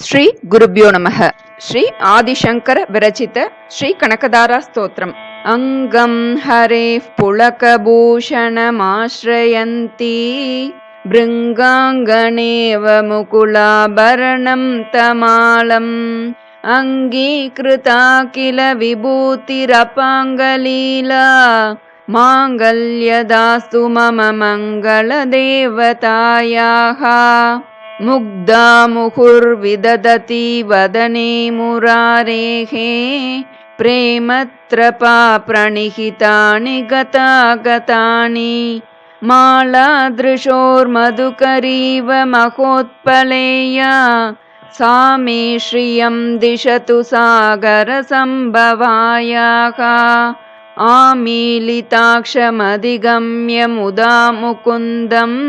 श्री गुरुभ्यो नमः श्री आदिशङ्कर विरचित श्री कनकधारास्तोत्रम् अङ्गं हरेः पुलकभूषणमाश्रयन्ती भृङ्गाङ्गणेव मुकुलाभरणं तमाळम् अङ्गीकृता किल विभूतिरपाङ्गलीला माङ्गल्यदास्तु मम मङ्गलदेवतायाः मुग्धा मुहुर्विदधति वदने मुरारेः प्रेमत्रपा प्रणिहितानि गतागतानि मालादृशोर्मधुकरीव महोत्पलेया सा मे श्रियं दिशतु सागरसम्भवायाः आमीलिताक्षमधिगम्य मुदा मुकुन्दम्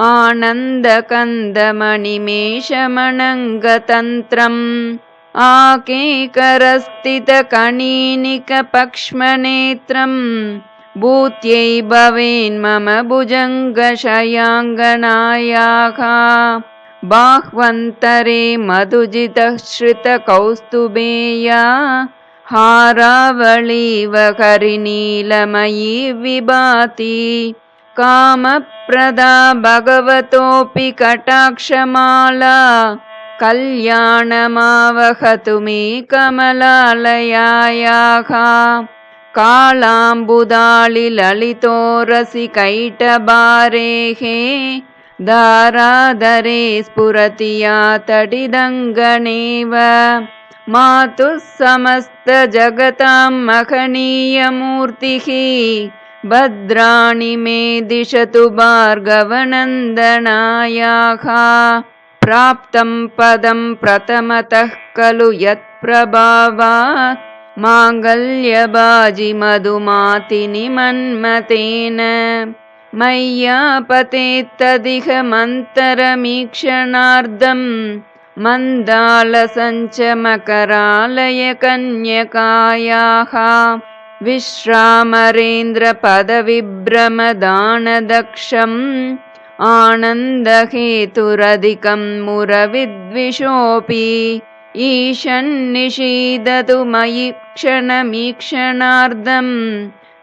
आनन्दकन्दमणिमेषमणङ्गतन्त्रम् आकेकरस्थितकणीनिकपक्ष्मनेत्रम् भूत्यै भवेन्मम भुजङ्गशयाङ्गनायाः बाह्वन्तरे मधुजितः श्रितकौस्तुभेया हारावळीव हरिनीलमयी विभाति कामप्रदा भगवतोऽपि कटाक्षमाला कल्याणमावहतु मे कमलालयायाः। कालाम्बुदालिललितोरसिकैटबारेः दारादरे स्फुरति या तडिदङ्गणेव। मातुः समस्तजगतां महनीयमूर्तिः भद्राणि मे दिशतु भार्गवनन्दनायाः। प्राप्तं पदं प्रथमतः खलु यत्प्रभावात्। माङ्गल्यबाजिमधुमातिनि मन्मतेन मय्यापतेत्तदिह मन्तरमीक्षणार्धम् मन्दालसञ्चमकरालयकन्यकायाः विश्रामरेन्द्रपदविभ्रमदानदक्षम् आनन्दहेतुरधिकं मुरविद्विषोऽपि ईशन्निषीदतु मयि क्षणमीक्षणार्धम्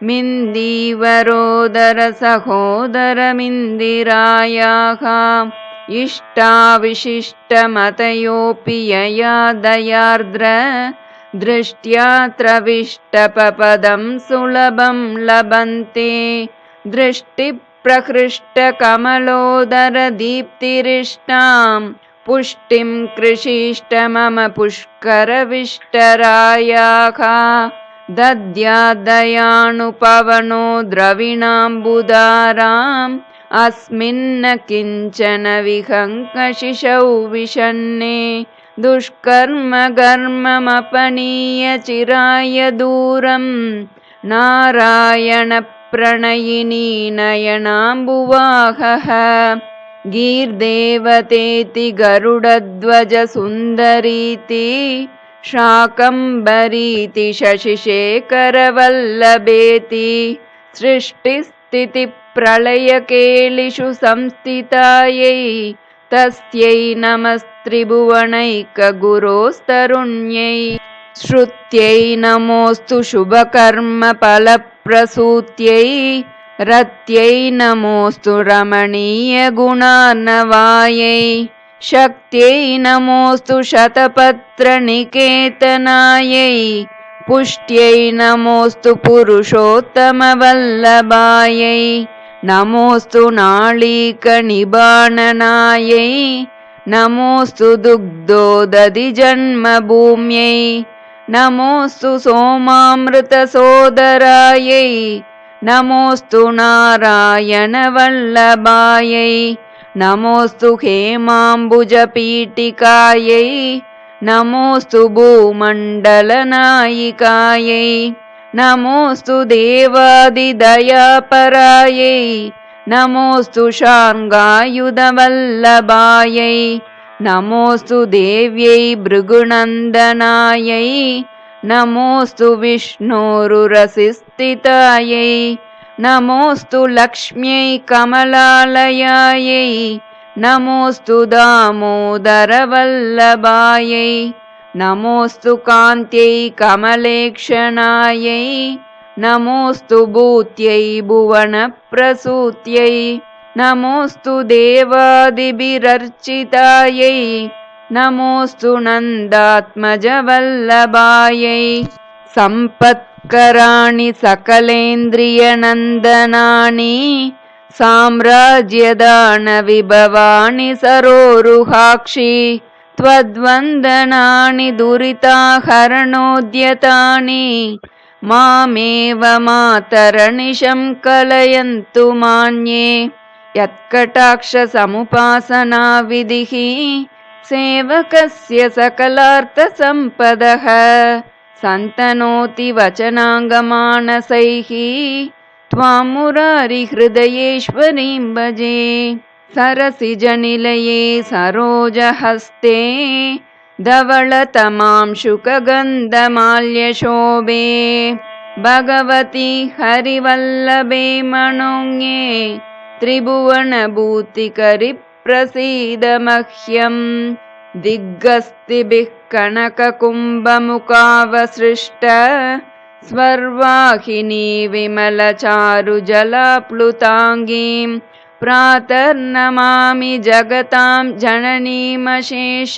मिन्दिवरोदरसहोदरमिन्दिरायाः इष्टाविशिष्टमतयोऽपि यया दयार्द्र दृष्ट्यात्रविष्टपपदं सुलभं लभन्ते। दृष्टिप्रहृष्टकमलोदरदीप्तिरिष्टां पुष्टिं कृषिष्ट मम पुष्करविष्टरायाः। दद्यादयानुपवनो द्रविणाम्बुदाराम्। अस्मिन्न किञ्चन विहङ्कशिशौ विषन्ने दुष्कर्म कर्ममपनीय चिराय दूरम् नारायणप्रणयिनी नयनाम्बुवाहः गीर्देवतेति गरुडध्वजसुन्दरीति शाकम्बरीति शशिशेखरवल्लभेति सृष्टिस्थितिप्रलयकेलिषु संस्थितायै तस्यै नमस्त्रिभुवनैकगुरोस्तरुण्यै। श्रुत्यै नमोऽस्तु शुभकर्मफलप्रसूत्यै। रत्यै नमोऽस्तु रमणीयगुणार्णवायै शक्त्यै नमोऽस्तु शतपत्रनिकेतनायै। पुष्ट्यै नमोऽस्तु पुरुषोत्तमवल्लभायै नमोऽस्तु नाळीकनिबाणनायै नमोऽस्तु दुग्धोदधिजन्मभूम्यै नमोऽस्तु सोमामृतसोदरायै नमोऽस्तु नारायणवल्लभायै नमोऽस्तु हेमाम्बुजपीठिकायै नमोऽस्तु भूमण्डलनायिकायै नमोऽस्तु देवादिदयापरायै नमोऽस्तु शार्ङ्गायुधवल्लभायै नमोऽस्तु देव्यै भृगुनन्दनायै नमोऽस्तु विष्णोरुरसिस्थितायै नमोऽस्तु लक्ष्म्यै कमलालयायै नमोऽस्तु दामोदरवल्लभायै नमोऽस्तु कान्त्यै कमलेक्षणायै नमोऽस्तु भूत्यै भुवनप्रसूत्यै नमोऽस्तु देवादिभिरर्चितायै नमोऽस्तु नन्दात्मजवल्लभायै। सम्पत्कराणि सकलेन्द्रियनन्दनानि साम्राज्यदानविभवानि सरोरुहाक्षि त्वद्वन्दनानि दुरिताहरणोद्यतानि मामेव मातरनिशं कलयन्तु मान्ये। यत्कटाक्षसमुपासनाविधिः सेवकस्य सकलार्थसम्पदः। सन्तनोति वचनाङ्गमानसैः। त्वां मुरारिहृदयेश्वरीं भजे सरसिजनिलये सरोजहस्ते धवलतमां शुकगन्धमाल्यशोभे भगवति हरिवल्लभे मनोज्ञे त्रिभुवनभूतिकरिप्रसीद मह्यम् दिग्गस्तिभिः कनककुम्भमुखावसृष्ट स्वर्वाहिनी विमलचारुजलाप्लुताङ्गीं प्रातर्नमामि जगतां जननीमशेष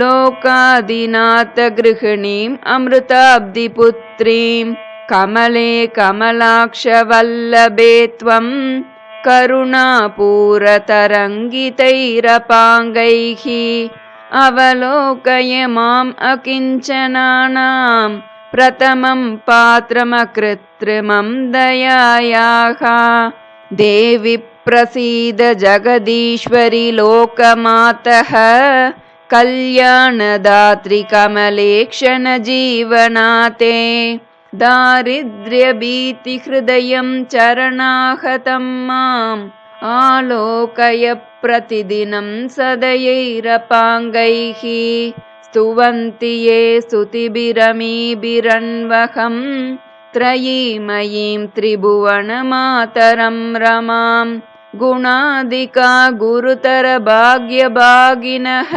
लोकादिनाथगृहिणीम् अमृताब्धिपुत्रीं कमले कमलाक्षवल्लभे त्वं करुणापूरतरङ्गितैरपाङ्गैः अवलोकय माम् अकिञ्चनानां प्रथमं पात्रमकृत्रिमं दयायाः देवि प्रसीद जगदीश्वरि लोकमातः कल्याणदात्रि कमलेक्षणजीवनाते दारिद्र्यभीतिहृदयं चरणाहतं माम् आलोकय प्रतिदिनं सदयैरपाङ्गैः स्तुवन्ति ये स्तुतिभिरमीभिरन्वहं त्रयीमयीं त्रिभुवनमातरं रमां गुणादिका गुरुतरभाग्यभागिनः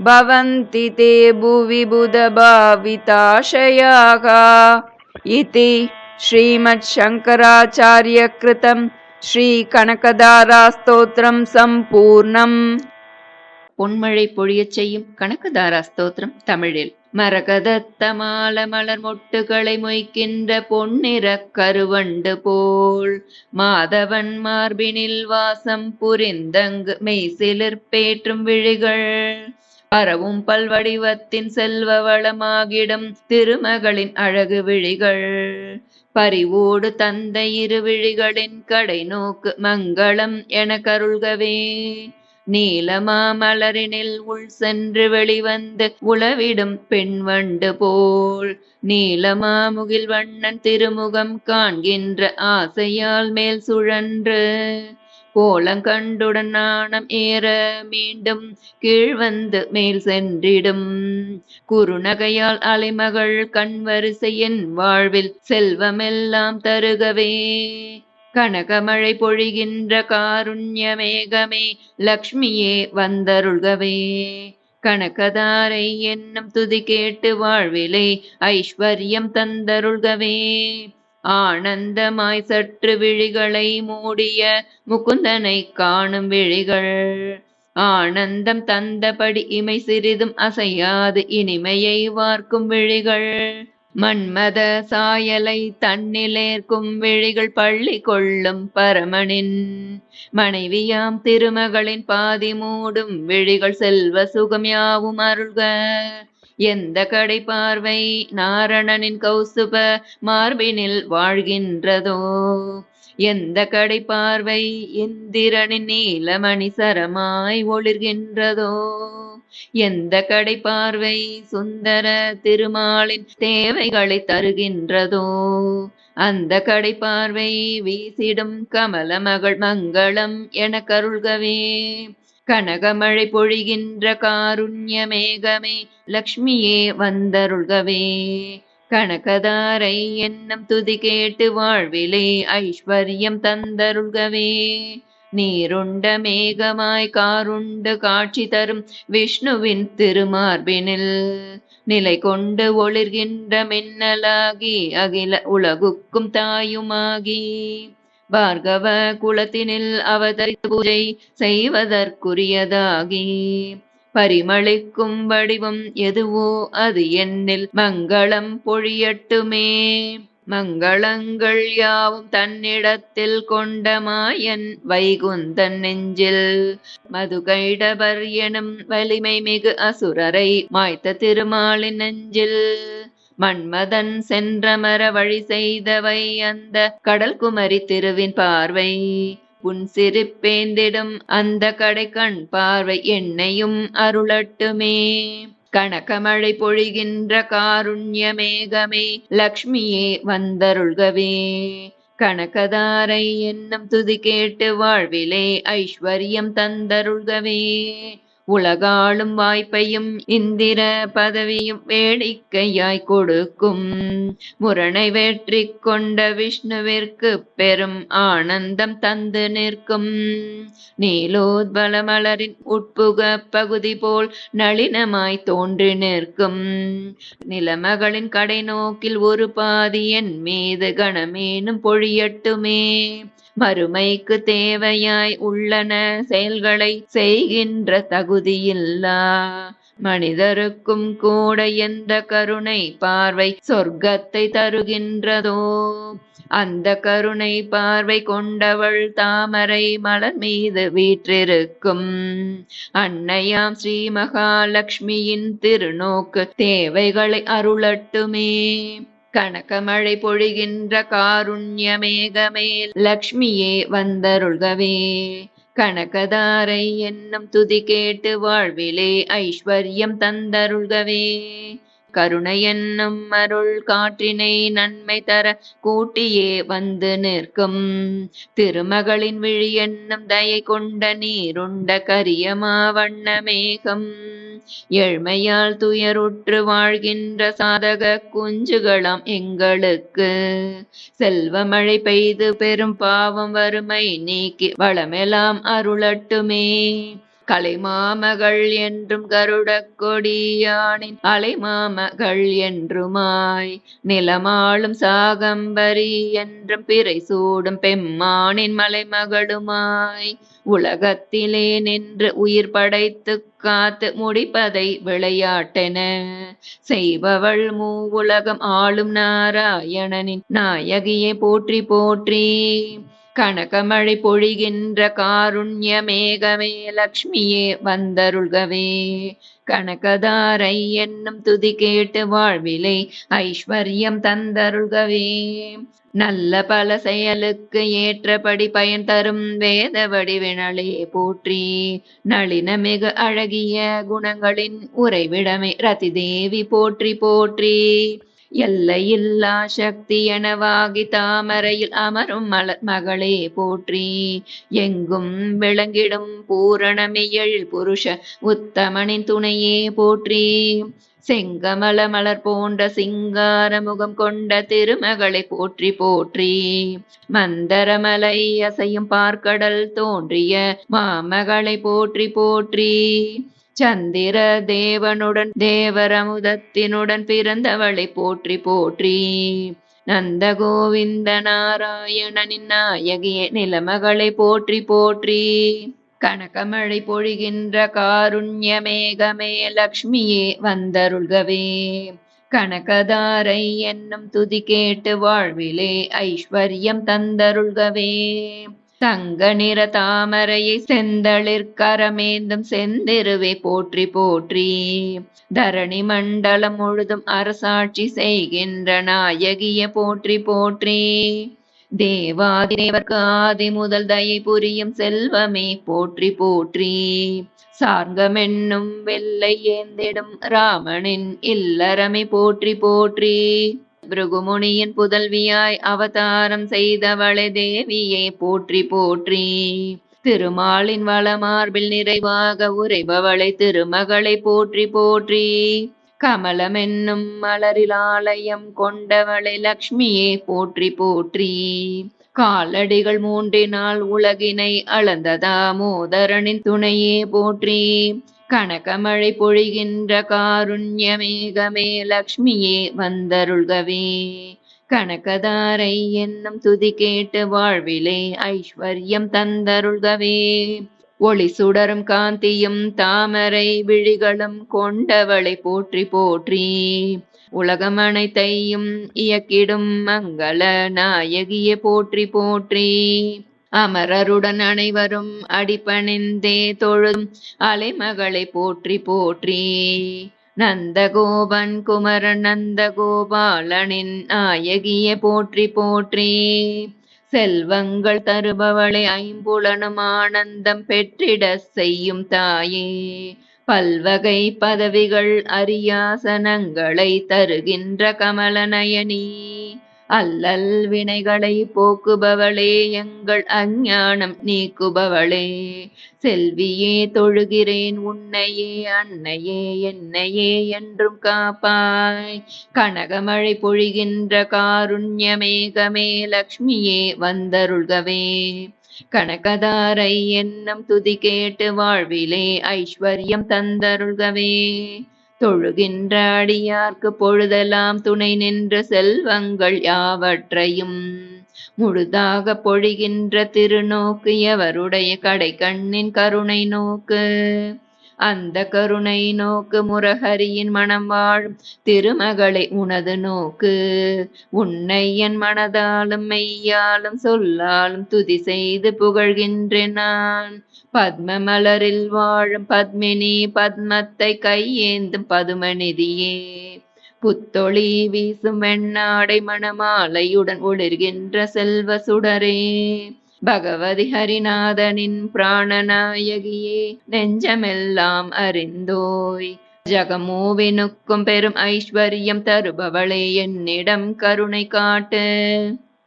भवन्ति ते भुवि बुधभाविताशयाः इति श्रीमच्छङ्कराचार्यकृतं श्रीकनकदारास्तोत्रं सम्पूर्णम् பொன்மழை பொழியச் செய்யும் கணக்குதாரா ஸ்தோத்திரம் தமிழில் மரகதத்தமால மலர் மொட்டுகளை மொய்க்கின்ற பொன்னிற கருவண்டு போல் மாதவன் மார்பினில் வாசம் புரிந்தங்கு மெய்சிலிர்பேற்றும் விழிகள். பரவும் பல்வடிவத்தின் செல்வ வளமாகிடும் திருமகளின் அழகு விழிகள். பரிவோடு தந்த இரு விழிகளின் கடை நோக்கு மங்களம் என கருள்கவே. நீலமாமலரினில் உள் சென்று வெளிவந்து உளவிடும் பெண் வண்டு போல். நீலமாமுகில் வண்ணன் திருமுகம் காண்கின்ற ஆசையால் மேல் சுழன்று. கோலங்கண்டுடன் நாணம் ஏற மீண்டும் கீழ் வந்து மேல் சென்றிடும். குறுநகையால் அலைமகள் கண்வரிசையின் வாழ்வில் செல்வமெல்லாம் தருகவே. கனகமழை பொழிகின்ற காருண்ய மேகமே லக்ஷ்மியே வந்தருள்கவே. கனகதாரை என்னும் துதி கேட்டு வாழ்விலே ஐஸ்வர்யம் தந்தருள்கவே. ஆனந்தமாய் சற்று விழிகளை மூடிய முகுந்தனை காணும் விழிகள். ஆனந்தம் தந்தபடி இமை சிறிதும் அசையாது இனிமையை வார்க்கும் விழிகள். மன்மத சாயலை தன்னிலேர்க்கும் விழிகள் பள்ளி கொள்ளும் பரமனின். மனைவியாம் திருமகளின் பாதி மூடும் விழிகள் செல்வ சுகம் யாவும் அருள்க. எந்த கடை பார்வை நாரணனின் கௌசுப மார்பினில் வாழ்கின்றதோ. எந்த கடை பார்வை இந்திரனின் நீலமணி சரமாய் ஒளிர்கின்றதோ. எந்த கடை பார்வை சுந்தர திருமாலின் தேவைகளை தருகின்றதோ அந்த கடை பார்வை வீசிடும் கமல மகள் மங்களம் என கருள்கவே. கனகமழை பொழிகின்ற காருண்ய மேகமே லக்ஷ்மியே வந்தருள்கவே. கனகதாரை என்னும் துதி கேட்டு வாழ்விலே ஐஸ்வர்யம் தந்தருள்கவே. நீருண்ட மேகமாய் காருண்டு காட்சி தரும் விஷ்ணுவின் திருமார்பினில். நிலை கொண்டு ஒளிர்கின்ற மின்னலாகி அகில உலகுக்கும் தாயுமாகி. பார்கவ குலத்தினில் அவதரித்து பூஜை செய்வதற்குரியதாகி. பரிமளிக்கும் வடிவம் எதுவோ அது என்னில் மங்களம் பொழியட்டுமே. மங்களங்கள் யாவும் தன்னிடத்தில் கொண்ட மாயன் வைகுந்தன் நெஞ்சில். மதுகைடபர் எனும் வலிமை மிகு அசுரரை மாய்த்த திருமாலின் நெஞ்சில். மன்மதன் சென்றமர வழி செய்தவை அந்த கடல் குமரி திருவின் பார்வை. உன் சிரிப்பேந்திடும் அந்த கடை கண் பார்வை என்னையும் அருளட்டுமே. கணக்கமழை பொழிகின்ற காருண்ய மேகமே லக்ஷ்மியே வந்தருள்கவே. கணக்கதாரை என்னும் துதி கேட்டு வாழ்விலே ஐஸ்வர்யம் தந்தருள்கவே. உலகாளும் வாய்ப்பையும் இந்திர பதவியும் வேடிக்கையாய் கொடுக்கும். முரணை வெற்றி கொண்ட விஷ்ணுவிற்கு பெரும் ஆனந்தம் தந்து நிற்கும். நீலோத்பல மலரின் உட்புக பகுதி போல் நளினமாய் தோன்றி நிற்கும். நிலமகளின் கடை நோக்கில் ஒரு பாதி என் மீது கணமேனும் பொழியட்டுமே. மறுமைக்கு தேவையாய் உள்ளன செயல்களை செய்கின்ற தகுதியில்லா. மனிதருக்கும் கூட எந்த கருணை பார்வை சொர்க்கத்தை தருகின்றதோ? அந்த கருணை பார்வை கொண்டவள் தாமரை மலர் மீது வீற்றிருக்கும். அன்னையாம் ஸ்ரீ மகாலட்சுமியின் திருநோக்கு தேவைகளை அருளட்டுமே. கனகமழை பொழிகின்ற காருண்ய மேகமே லக்ஷ்மியே வந்தருள்கவே. கனகதாரை என்னும் துதி கேட்டு வாழ்விலே ஐஸ்வர்யம் தந்தருள்கவே. கருணையென்னும் அருள் காற்றினை நன்மை தர கூட்டியே வந்து நிற்கும். திருமகளின் விழி என்னும் தயை கொண்ட நீருண்ட கரியமா வண்ண மேகம். ஏழ்மையால் துயருற்று வாழ்கின்ற சாதக குஞ்சுகளாம் எங்களுக்கு. செல்வமழை பெய்து பெரும் பாவம் வறுமை நீக்கி வளமெல்லாம் அருளட்டுமே. கலைமாமகள் என்றும் கருடக் கொடியானின் அலைமாமகள் என்றுமாய் நிலமாளும் சாகம்பரி என்றும் பிறை சூடும் பெம்மானின் மலைமகளுமாய் உலகத்திலே நின்று உயிர் படைத்து காத்து முடிப்பதை விளையாட்டென செய்பவள் மூவுலகம் ஆளும் நாராயணனின் நாயகியை போற்றி போற்றி. கனகமழை பொழிகின்ற காருண்ய மேகமே லக்ஷ்மியே வந்தருள்கவே. கனகதாரை என்னும் துதி கேட்டு வாழ்விலை ஐஸ்வர்யம் தந்தருள்கவே. நல்ல பல செயலுக்கு ஏற்றபடி பயன் தரும் வேத வடிவினளே போற்றி. நளின மிக அழகிய குணங்களின் உறைவிடமே ரதி தேவி போற்றி போற்றி. எல்லையில்லா சக்தி எனவாகி தாமரையில் அமரும் மலர் மகளே போற்றி. எங்கும் விளங்கிடும் பூரணமியல் புருஷ உத்தமனின் துணையே போற்றி. செங்கமல மலர் போன்ற சிங்கார முகம் கொண்ட திருமகளை போற்றி போற்றி. மந்தரமலை அசையும் பார்க்கடல் தோன்றிய மாமகளை போற்றி போற்றி. சந்திர தேவனுடன் தேவரமுதத்தினுடன் பிறந்தவளை போற்றி போற்றி. நந்த கோவிந்த நாராயணனின் நாயகிய நிலமகளை போற்றி போற்றி. கனகமழை பொழிகின்ற காருண்ய மேகமே லக்ஷ்மியே வந்தருள்கவே. கனகதாரை என்னும் துதி கேட்டு வாழ்விலே ஐஸ்வர்யம் தந்தருள்கவே. தங்க நிற தாமரையை செந்தளிர் செந்திருவே போற்றி போற்றி. தரணி மண்டலம் முழுதும் அரசாட்சி செய்கின்ற நாயகிய போற்றி போற்றி. தேவாதி தேவர்க்கு ஆதி முதல் தயை புரியும் செல்வமே போற்றி போற்றி. சார்கமென்னும் வெள்ளை ஏந்திடும் ராமனின் இல்லறமே போற்றி போற்றி. பிருகுமுனியின் புதல்வியாய் அவதாரம் செய்தவளை தேவியே போற்றி போற்றி. திருமாலின் வளமார்பில் நிறைவாக உரைபவளை திருமகளை போற்றி போற்றி. கமலமென்னும் மலரில் ஆலயம் கொண்டவளை லக்ஷ்மியே போற்றி போற்றி. காலடிகள் மூன்றினால் உலகினை அளந்ததா மோதரனின் துணையே போற்றி. கனகமழை பொழிகின்ற காருண்யமேகமே லக்ஷ்மியே வந்தருள்கவே. கனகதாரை என்னும் துதி கேட்டு வாழ்விலே ஐஸ்வர்யம் தந்தருள்கவே. ஒளி சுடரும் காந்தியும் தாமரை விழிகளும் கொண்டவளை போற்றி போற்றி. உலகம் அனைத்தையும் இயக்கிடும் மங்கள நாயகியே போற்றி போற்றி. அமரருடன் அனைவரும் அடிபணிந்தே தொழும் அலைமகளை போற்றி போற்றி. நந்தகோபன் குமரன் நந்தகோபாலனின் நாயகிய போற்றி போற்றி. செல்வங்கள் தருபவளை ஐம்புலனும் ஆனந்தம் பெற்றிட செய்யும் தாயே. பல்வகை பதவிகள் அரியாசனங்களை தருகின்ற கமலநயனி. அல்லல் வினைகளை போக்குபவளே எங்கள் அஞ்ஞானம் நீக்குபவளே. செல்வியே தொழுகிறேன் உன்னையே அன்னையே என்னையே என்றும் காப்பாய். கனகமழை பொழிகின்ற காருண்யமேகமே லக்ஷ்மியே வந்தருள்கவே. கனகதாரை என்னும் துதி கேட்டு வாழ்விலே ஐஸ்வர்யம் தந்தருள்கவே. தொழுகின்ற அடியார்க்கு பொழுதெல்லாம் துணை நின்ற செல்வங்கள் யாவற்றையும். முழுதாக பொழிகின்ற திருநோக்கு எவருடைய கடை கண்ணின் கருணை நோக்கு? அந்த கருணை நோக்கு முரஹரியின் மனம் வாழும் திருமகளை உனது நோக்கு. உன்னை என் மனதாலும் மெய்யாலும் சொல்லாலும் துதி செய்து புகழ்கின்றேன் நான். பத்ம மலரில் வாழும் பத்மினி பத்மத்தை கையேந்தும் பதுமநிதியே. புத்தொளி வீசும் வெண்ணாடை மணமாலையுடன் ஒளிர்கின்ற செல்வ சுடரே. பகவதி ஹரிநாதனின் பிராணநாயகியே நெஞ்சமெல்லாம் அறிந்தோய். ஜகமூவினுக்கும் பெரும் ஐஸ்வர்யம் தருபவளே என்னிடம் கருணை காட்டு.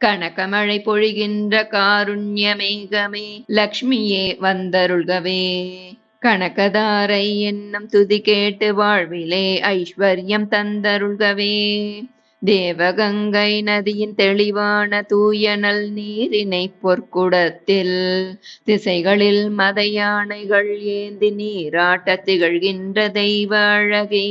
கனகமழை பொழிகின்ற காருண்யமேகமே லக்ஷ்மியே வந்தருள்கவே. கனகதாரை என்னும் துதி கேட்டு வாழ்விலே ஐஸ்வர்யம் தந்தருள்கவே. தேவகங்கை நதியின் தெளிவான தூயனல் நீரினை பொற்குடத்தில் திசைகளில் மத யானைகள் ஏந்தி நீராட்ட திகழ்கின்ற தெய்வ அழகே.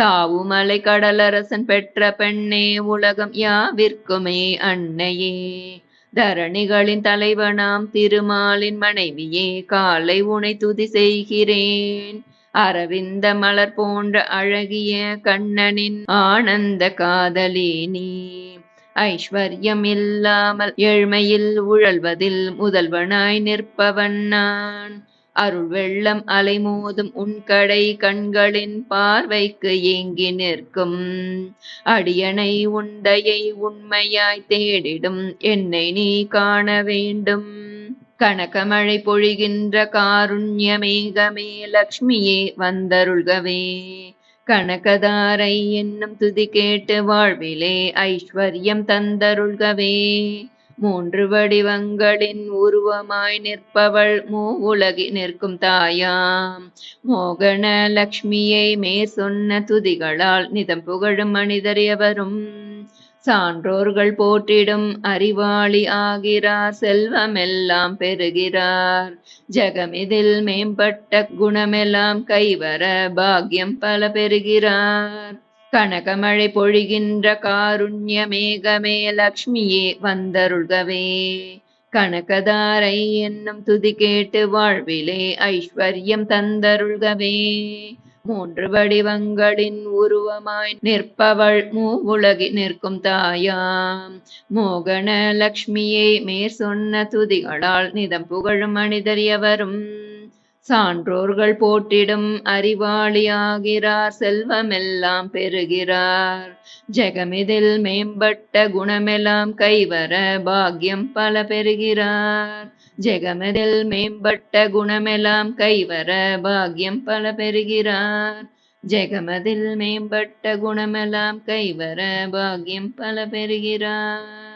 தாவுமலை கடலரசன் பெற்ற பெண்ணே உலகம் யாவிற்குமே அன்னையே. தரணிகளின் தலைவனாம் திருமாலின் மனைவியே காலை உனை துதி செய்கிறேன். அரவிந்த மலர் போன்ற அழகிய கண்ணனின் ஆனந்த காதலி நீ. ஐஸ்வர்யம் இல்லாமல் ஏழ்மையில் உழல்வதில் முதல்வனாய் நிற்பவன் நான். அருள் வெள்ளம் அலைமோதும் உன் கடை கண்களின் பார்வைக்கு ஏங்கி நிற்கும். அடியனை உண்டையை உண்மையாய் தேடிடும். என்னை நீ காண வேண்டும். கனகமழை பொழிகின்ற காருண்யமேகமே லக்ஷ்மியே வந்தருள்கவே. கனகதாரை என்னும் துதி கேட்டு வாழ்விலே ஐஸ்வர்யம் தந்தருள்கவே. மூன்று வடிவங்களின் உருவமாய் நிற்பவள் மூ உலகி நிற்கும் தாயாம். மோகன லக்ஷ்மியை மேற் சொன்ன துதிகளால் நிதம் புகழும் மனிதர் எவரும். சான்றோர்கள் போற்றிடும் அறிவாளி ஆகிறார் செல்வமெல்லாம் பெறுகிறார். ஜகமிதில் மேம்பட்ட குணமெல்லாம் கைவர பாக்கியம் பல பெறுகிறார். கனகமழை பொழிகின்ற காருண்யமேகமே லக்ஷ்மியே வந்தருள்கவே. கனகதாரை என்னும் துதி கேட்டு வாழ்விலே ஐஸ்வர்யம் தந்தருள்கவே. மூன்று வடிவங்களின் உருவமாய் நிற்பவள் மூவுலகி நிற்கும் தாயாம். மோகன லக்ஷ்மியை மேற் சொன்ன துதிகளால் நிதம் புகழும் மனிதர் எவரும்? சான்றோர்கள் போட்டிடும் அறிவாளியாகிறார் செல்வமெல்லாம் பெறுகிறார். ஜெகமிதில் மேம்பட்ட குணமெல்லாம் கைவர பாக்கியம் பல பெறுகிறார். ஜெகமிதில் மேம்பட்ட குணமெல்லாம் கைவர பாக்கியம் பல பெறுகிறார். ஜெகமதில் மேம்பட்ட குணமெல்லாம் கைவர பாக்கியம் பல பெறுகிறார்.